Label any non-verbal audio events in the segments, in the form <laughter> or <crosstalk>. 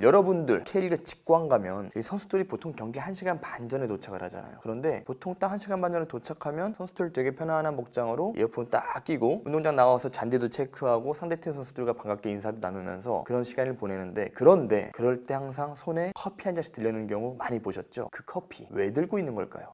여러분들 K리그 직관 가면 이 선수들이 보통 경기 1시간 반 전에 도착을 하잖아요. 그런데 보통 딱 1시간 반 전에 도착하면 선수들 되게 편안한 복장으로 이어폰 딱 끼고 운동장 나와서 잔디도 체크하고 상대팀 선수들과 반갑게 인사도 나누면서 그런 시간을 보내는데 그런데 그럴 때 항상 손에 커피 한 잔씩 들려는 경우 많이 보셨죠? 그 커피 왜 들고 있는 걸까요?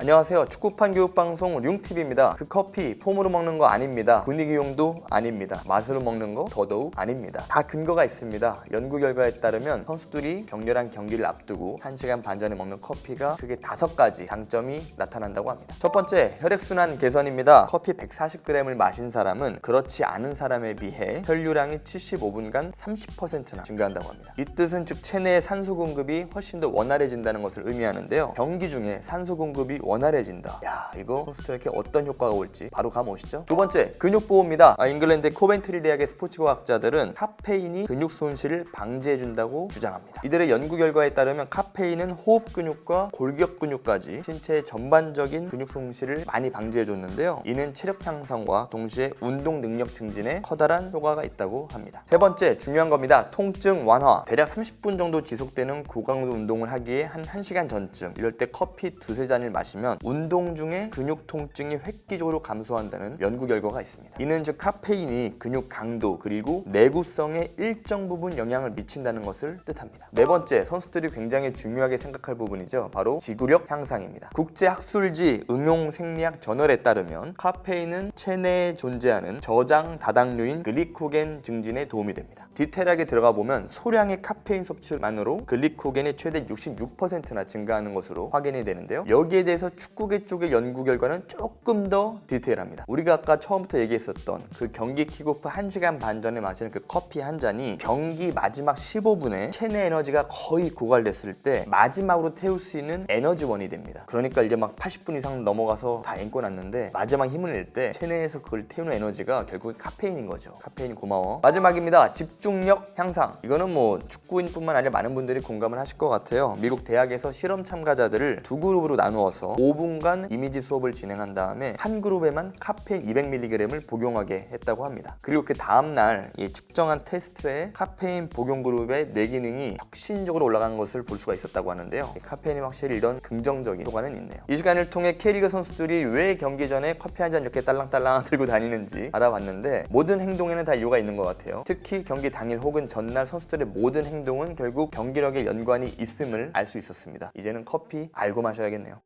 안녕하세요. 축구판 교육 방송 룽TV입니다. 그 커피 폼으로 먹는 거 아닙니다. 분위기용도 아닙니다. 맛으로 먹는 거 더더욱 아닙니다. 다 근거가 있습니다. 연구 결과에 따르면 선수들이 격렬한 경기를 앞두고 1시간 반 전에 먹는 커피가 크게 다섯 가지 장점이 나타난다고 합니다. 첫 번째, 혈액순환 개선입니다. 커피 140g을 마신 사람은 그렇지 않은 사람에 비해 혈류량이 75분간 30%나 증가한다고 합니다. 이 뜻은 즉 체내의 산소 공급이 훨씬 더 원활해진다는 것을 의미하는데요. 경기 중에 산소 공급이 원활해진다. 야, 이거 선수들에게 어떤 효과가 올지 바로 감 오시죠? 두 번째, 근육 보호입니다. 아, 잉글랜드 코벤트리 대학의 스포츠 과학자들은 카페인이 근육 손실을 방지해 준다고 주장합니다. 이들의 연구 결과에 따르면 카페인은 호흡 근육과 골격 근육까지 신체의 전반적인 근육 손실을 많이 방지해 줬는데요. 이는 체력 향상과 동시에 운동 능력 증진에 커다란 효과가 있다고 합니다. 세 번째, 중요한 겁니다. 통증 완화. 대략 30분 정도 지속되는 고강도 운동을 하기에 한 1시간 전쯤 이럴 때 커피 두세 잔을 마시면 운동 중에 근육 통증이 획기적으로 감소한다는 연구 결과가 있습니다. 이는 즉 카페인이 근육 강도 그리고 내구성에 일정 부분 영향을 미친다는 것을 뜻합니다. 네 번째, 선수들이 굉장히 중요하게 생각할 부분이죠. 바로 지구력 향상입니다. 국제 학술지 응용 생리학 저널에 따르면 카페인은 체내에 존재하는 저장 다당류인 글리코겐 증진에 도움이 됩니다. 디테일하게 들어가 보면 소량의 카페인 섭취만으로 글리코겐이 최대 66%나 증가하는 것으로 확인이 되는데요. 여기에 대해서 축구계 쪽의 연구 결과는 조금 더 디테일합니다. 우리가 아까 처음부터 얘기했었던 그 경기 킥오프 1시간 반 전에 마시는 그 커피 한 잔이 경기 마지막 15분에 체내 에너지가 거의 고갈됐을 때 마지막으로 태울 수 있는 에너지원이 됩니다. 그러니까 이제 막 80분 이상 넘어가서 다 앵꼬 났는데 마지막 힘을 낼 때 체내에서 그걸 태우는 에너지가 결국 카페인인 거죠. 카페인이 고마워. 마지막입니다. 집중력 향상. 이거는 뭐 축구인뿐만 아니라 많은 분들이 공감을 하실 것 같아요. 미국 대학에서 실험 참가자들을 두 그룹으로 나누어서 5분간 이미지 수업을 진행한 다음에 한 그룹에만 카페인 200mg을 복용하게 했다고 합니다. 그리고 그 다음날 이 측정한 테스트에 카페인 복용 그룹의 뇌 기능이 혁신적으로 올라간 것을 볼 수가 있었다고 하는데요. 이 카페인이 확실히 이런 긍정적인 효과는 있네요. 이 시간을 통해 K리그 선수들이 왜 경기 전에 커피 한 잔 이렇게 딸랑딸랑 <laughs> 들고 다니는지 알아봤는데 모든 행동에는 다 이유가 있는 것 같아요. 특히 경기 당일 혹은 전날 선수들의 모든 행동은 결국 경기력에 연관이 있음을 알 수 있었습니다. 이제는 커피 알고 마셔야겠네요.